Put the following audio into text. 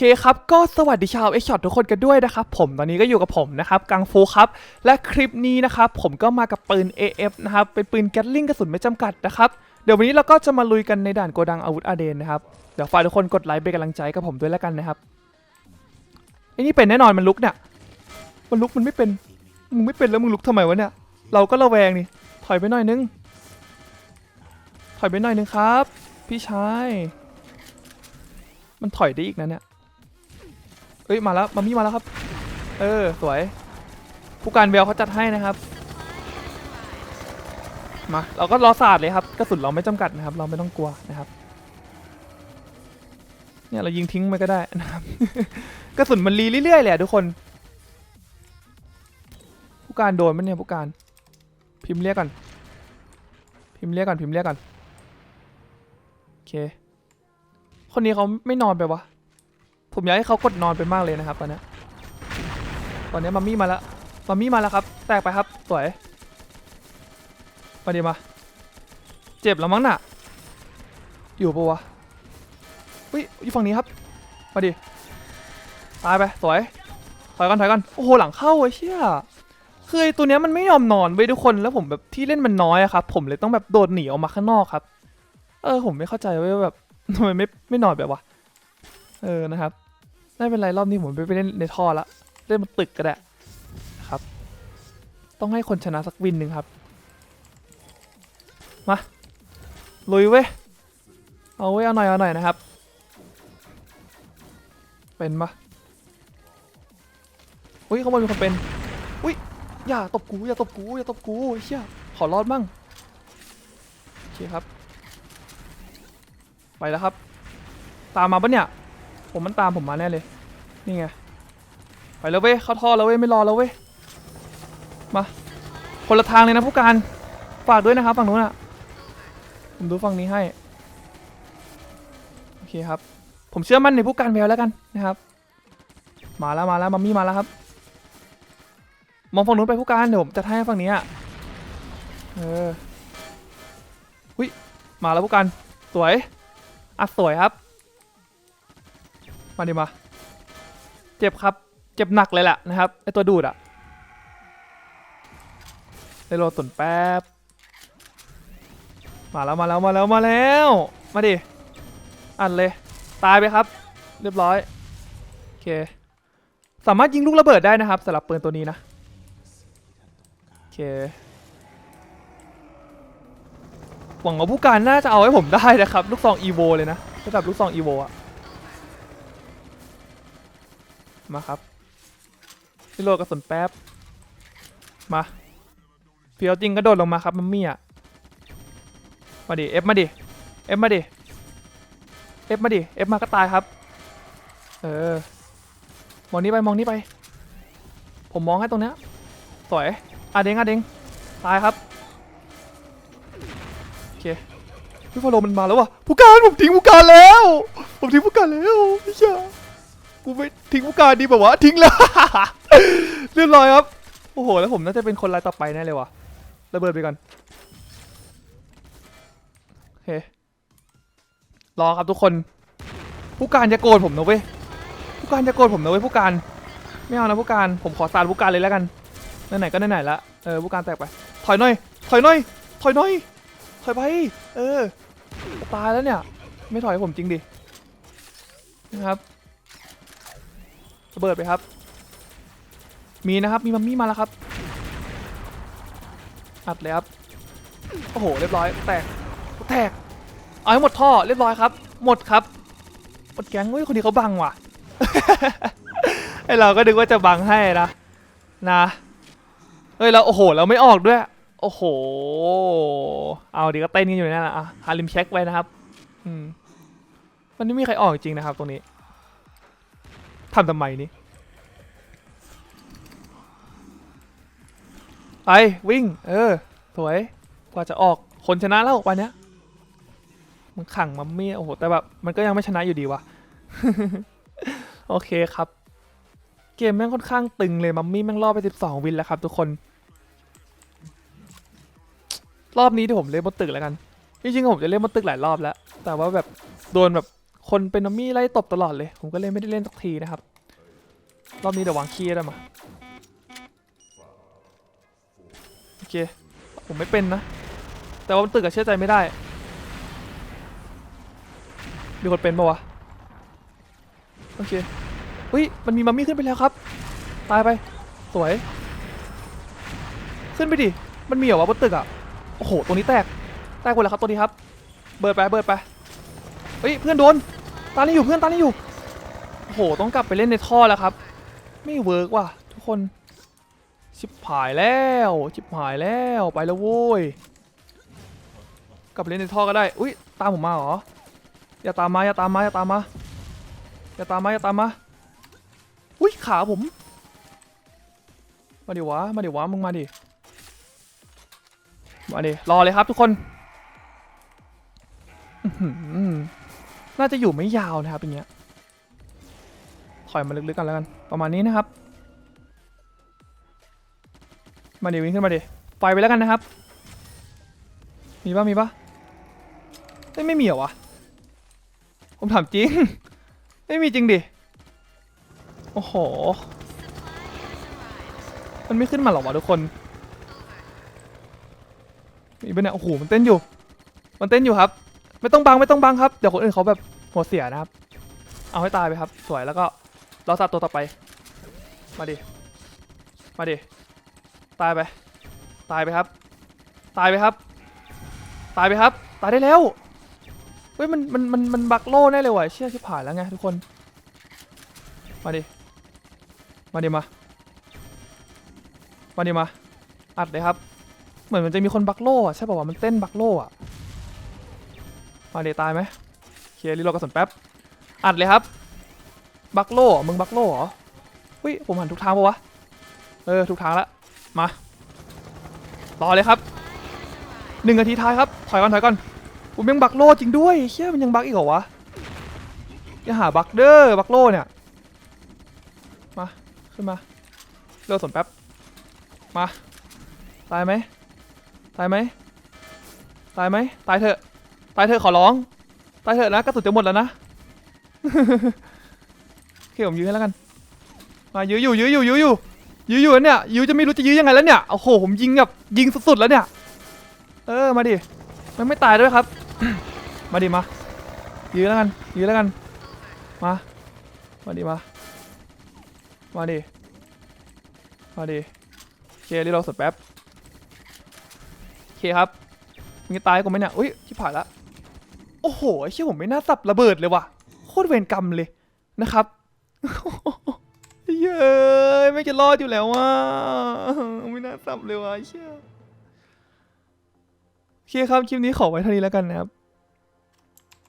เคครับ ก็สวัสดีชาวเอ็กช็อตทุกคนกันด้วยนะครับ ผมตอนนี้ก็อยู่กับผมนะครับกังฟูครับ และคลิปนี้นะครับ ผมก็มากับปืน AF นะครับ เป็นปืนแก๊ตลิงกระสุนไม่จำกัดนะครับ เดี๋ยววันนี้เราก็จะมาลุยกันในด่านโกดังอาวุธอาเดนนะครับ เดี๋ยวฝากทุกคนกดไลค์เป็นกำลังใจกับผมด้วยแล้วกันนะครับไอ้นี่เป็นแน่นอนมันลุกเนี่ยมันลุกมันไม่เป็นมึงไม่เป็นแล้วมึงลุกทำไมวะเนี่ยเราก็ระแวงนี่ถอยไปหน่อยนึงถอยไปหน่อยนึงครับ พี่ชายมันถอยได้อีกนะเนี่ย เอ้ยมาแล้วมามี่มาแล้วครับ เออสวย ผู้การเบลเขาจัดให้นะครับมาเราก็รอศาสตร์เลยครับกระสุนเราไม่จำกัดนะครับ เราไม่ต้องกลัวนะครับ เนี่ยเรายิงทิ้งไปก็ได้นะครับกระสุนมันรีเรื่อยๆเลยอะทุกคน ผู้การโดนมันเนี่ยผู้การ พิมพ์เรียกก่อนพิมพ์เรียกก่อนพิมพ์เรียกก่อนโอเคคนนี้เขาไม่นอนไปวะ ผมอยากให้เขากดนอนไปมากเลยนะครับตอนนี้ตอนนี้มัมมี่มาแล้วมัมมี่มาแล้วครับ แตกไปครับสวยมาดีมา เจ็บแล้วมั้งน่ะ อยู่ปะวะอุ้ยอยู่ฝั่งนี้ครับ มาดิตายไปสวยถอยก่อนถอยก่อนโอ้โหหลังเข้าไอ้เชี่ยคือตัวเนี้ยมันไม่ยอมนอนเว้ยทุกคนแล้วผมแบบที่เล่นมันน้อยอะครับ ผมเลยต้องแบบโดดหนีออกมาข้างนอกครับ เออผมไม่เข้าใจเว้ยว่าแบบทำไมไม่ไม่นอนแบบวะเออนะครับ ไม่เป็นไรรอบนี้ผมไปไปเล่นในท่อละเล่นบนตึกก็ได้ครับ ต้องให้คนชนะสักวินหนึ่งครับ มาลุยเว้ยเอาเว้ยเอาหน่อยเอาหน่อยนะครับ เป็นปะอุ้ยเขาบอกมีคนเป็นอุ้ยอย่าตบกูอย่าตบกูอย่าตบกูไอ้เชี่ยขอรอดมั่งโอเคครับ ไปแล้วครับ ตามมาปะเนี่ย ผมมันตามผมมาแน่เลย นี่ไง ไปแล้วเว้ย เข้าท่อแล้วเว้ย ไม่รอแล้วเว้ย มา คนละทางเลยนะผู้การ ฝากด้วยนะครับฝั่งนู้นอะ ผมดูฝั่งนี้ให้ โอเคครับ ผมเชื่อมั่นในผู้การแววแล้วกันนะครับ มาแล้วมาแล้วมัมมี่มาแล้วครับ มองฝั่งนู้นไปผู้การเดี๋ยวผมจะให้ฝั่งนี้อะ เออ อุ้ย มาแล้วผู้การ สวย อะสวยครับ มาดิมา เจ็บครับ เจ็บหนักเลยแหละนะครับไอตัวดูดอะได้โรตุนแป๊บ มาแล้วมาแล้วมาแล้วมาแล้ว มาดิ อัดเลย ตายไปครับ เรียบร้อย โอเค สามารถยิงลูกระเบิดได้นะครับสำหรับปืนตัวนี้นะ โอเค หวังว่าผู้การน่าจะเอาให้ผมได้นะครับ ลูกซองอีโวเลยนะระดับลูกซองอีโวอะ มาครับพี่โลกระสุนแป๊บ มาเพียวจริงกระโดดลงมาครับมัมมี่อะมาดิเอฟมาดิเอฟมาดิเอฟมาดิเอฟมาก็ตายครับ เออ มองนี้ไปมองนี้ไป ผมมองให้ตรงเนี้ยสวยอาเด้งอาเด้งตายครับ โอเคพี่ฟอลโลมันมาแล้ววะผู้การผมทิ้งผู้การแล้ว ผมทิ้งผู้การแล้วพี่ชา กูไม่ทิ้งผู้การดีแบบว่าทิ้งแล้วเรียบร้อยครับ โอ้โห แล้วผมน่าจะเป็นคนรายต่อไปแน่เลยว่ะ ระเบิดไปก่อนโอเครอครับทุกคน ผู้การจะโกรธผมนะเว้ย ผู้การจะโกรธผมนะเว้ยผู้การ ไม่เอานะผู้การ ผมขอสารผู้การเลยแล้วกัน ไหนๆก็ไหนๆละ เออผู้การแตกไป ถอยหน่อย ถอยหน่อย ถอยหน่อย ถอยไป เออ ตายแล้วเนี่ย ไม่ถอยผมจริงดิ นะครับ ระเบิดไปครับ มีนะครับ มีมัมมี่มาแล้วครับ อัดเลยครับ โอ้โห เรียบร้อย แตก แตก เอาให้หมดท่อ เรียบร้อยครับ หมดครับ หมดแก๊งเฮ้ย คนนี้เขาบังว่ะ ไอเราก็นึกว่าจะบังให้นะ นะ เฮ้ย เราโอ้โห เราไม่ออกด้วย โอ้โห เอาดีก็เต้นกันอยู่นั่นแหละอะฮาริมเช็คไว้นะครับ อืมมันไม่มีใครออกจริงนะครับ ตรงนี้ ทำทำไมนี่ไปวิ่ง เออ สวย กว่าจะออกคนชนะแล้ววันเนี้ยมันขังมัมมี่โอ้โห แต่แบบ มันก็ยังไม่ชนะอยู่ดีวะโอเคครับ เกมแม่งค่อนข้างตึงเลยมัมมี่แม่งรอบไป 12 วินแล้วครับ ทุกคน รอบนี้เดี๋ยวผมเล่นบนตึกแล้วกัน จริงๆผมจะเล่นบนตึกหลายรอบแล้ว แต่ว่าแบบโดนแบบคนเป็นนอมมี่ไล่ตบตลอดเลย ผมก็เลยไม่ได้เล่นสักทีนะครับ รอบนี้เดี๋ยววางคีย์ได้มาโอเค ผมไม่เป็นนะ แต่ว่ามันตึกอะเชื่อใจไม่ได้ มีคนเป็นปะวะ โอเคเฮ้ย มันมีมัมมี่ขึ้นไปแล้วครับ ตายไป สวย ขึ้นไปดิ มันมีเหรอวะบนตึกอะโอ้โห ตัวนี้แตก แตกหมดแล้วครับตัวนี้ครับ เบิร์ดไป เบิร์ดไป เฮ้ย เพื่อนโดน ตานี่อยู่ เพื่อนตานี่อยู่ โอ้โห ต้องกลับไปเล่นในท่อแล้วครับ ไม่เวิร์กว่ะทุกคนชิบหายแล้วชิบหายแล้วไปแล้วโว้ยกลับเล่นในท่อก็ได้อุ้ยตามผมมาเหรออย่าตามมาอย่าตามมาอย่าตามมาอย่าตามมาอย่าตามมาอุ้ยขาผมมาดิวะมาดิวะมึงมาดิมาดิรอเลยครับทุกคนน่าจะอยู่ไม่ยาวนะครับอย่างเงี้ย ถอยมาลึกๆกันแล้วกัน ประมาณนี้นะครับ มาดิวิ่งขึ้นมาดิไฟไปแล้วกันนะครับ มีปะมีปะเอ้ยไม่มีเหรอวะ ผมถามจริง ไม่มีจริงดิ โอ้โห มันไม่ขึ้นมาหรอวะทุกคน มีปะเนี่ย โอ้โห มันเต้นอยู่ มันเต้นอยู่ครับ ไม่ต้องบังไม่ต้องบังครับ เดี๋ยวคนอื่นเขาแบบหัวเสียนะครับ เอาให้ตายไปครับ สวยแล้วก็ รอสัตว์ตัวต่อไป มาดิ มาดิ ตายไป ตายไปครับ ตายไปครับ ตายไปครับ ตายได้แล้ว เฮ้ยมันมันมันมันบักโล่แน่เลยว่ะเชี่ยชิบหายแล้วไงทุกคน มาดิ มาดิมา มาดิมา อัดเลยครับ เหมือนมันจะมีคนบักโล่อะใช่ป่าวะมันเต้นบักโล่อะมาดิตายไหมเคลียร์รีโหลดกระสุนแป๊บ อัดเลยครับ บักโล่มึงบักโล่เหรอเฮ้ยผมหันทุกทางปะวะ เออทุกทางละ มารอเลยครับหนึ่งนาทีท้ายครับ ถอยก่อนถอยก่อนผมยังบักโล่จริงด้วยเชี่ยมันยังบักอีกเหรอวะย่าหาบักเด้อบักโล่เนี่ย มา ขึ้นมาเลือกสนแป๊บ มา ตายไหมตายไหมตายไหมตายเถอะ ตายเถอะขอร้อง ตายเถอะนะกระสุนจะหมดแล้วนะ คผมยื้อให้แล้วกัน มายื้ออยู่ยื้ออยู่ยื้ออยู่ยื้ออยู่เนี่ยยื้อจะไม่รู้จะยื้อยังไงแล้วเนี่ยโอ้โหผมยิงแบบยิงสุดๆแล้วเนี่ย เออมาดิมันไม่ตายด้วยครับ มาดิมา ยื้อแล้วกันยื้อแล้วกัน มา มาดิมา มาดิมาดิโอเครีเราสุดแป๊บโอเคครับมึงจะตายกูไหมเนี่ยอุ้ยชิบหายละโอ้โหไอ้เชี่ยผมไม่น่าสับระเบิดเลยว่ะโคตรเวรกรรมเลยนะครับ เย้ยไม่จะรอดอยู่แล้วว่ะไม่น่าสับเลยว่ะไอ้เชี่ยโอเคครับคลิปนี้ขอไว้เท่านี้แล้วกันนะครับ